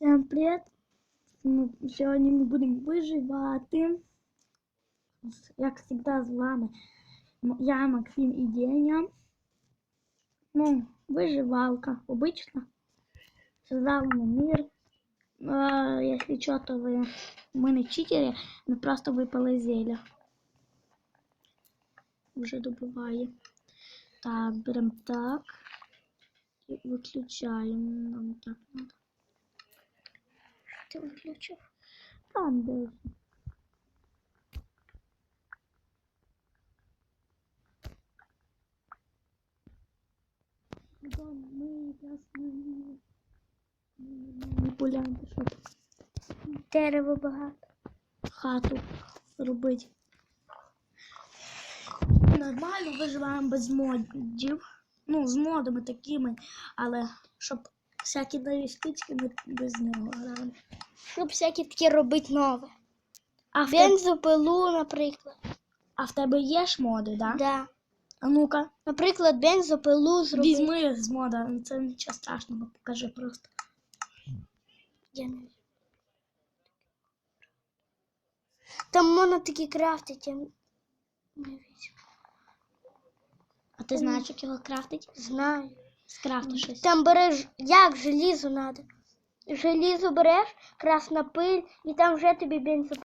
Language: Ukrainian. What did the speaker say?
Всем привіт! Ми- Сьогодні ми будемо виживати. З- Як завжди, з вами М- я, Максим і Деня. Ну, виживалка, обична. Создали ми мир. А, якщо що, то ви... ми не читери, ми просто випали зілля. Вже добиває. Так, беремо так. І виключаємо. Нам так надо. Ти виключив? Там де. Да, ми якраз не маніпулянти, щоб Дерево багато. хату робити. Нормально виживаємо без модів. Ну, з модами такими, але щоб всякі нові штучки ми без нього граємо. Щоб всякі такі робити нове. А Бензопилу, наприклад. а в тебе є ж моди, да? Да. А ну-ка, Наприклад, бензопилу зробити. візьми з мода, це нічого страшного, покажи просто. Я не... Там можна такі крафтити. я не візьму. А ти знаєш, як його крафтить? Знаю. Скрафти щось. Там береш, як желізо треба. Желізо береш, красна пиль, і там вже тобі бензопила.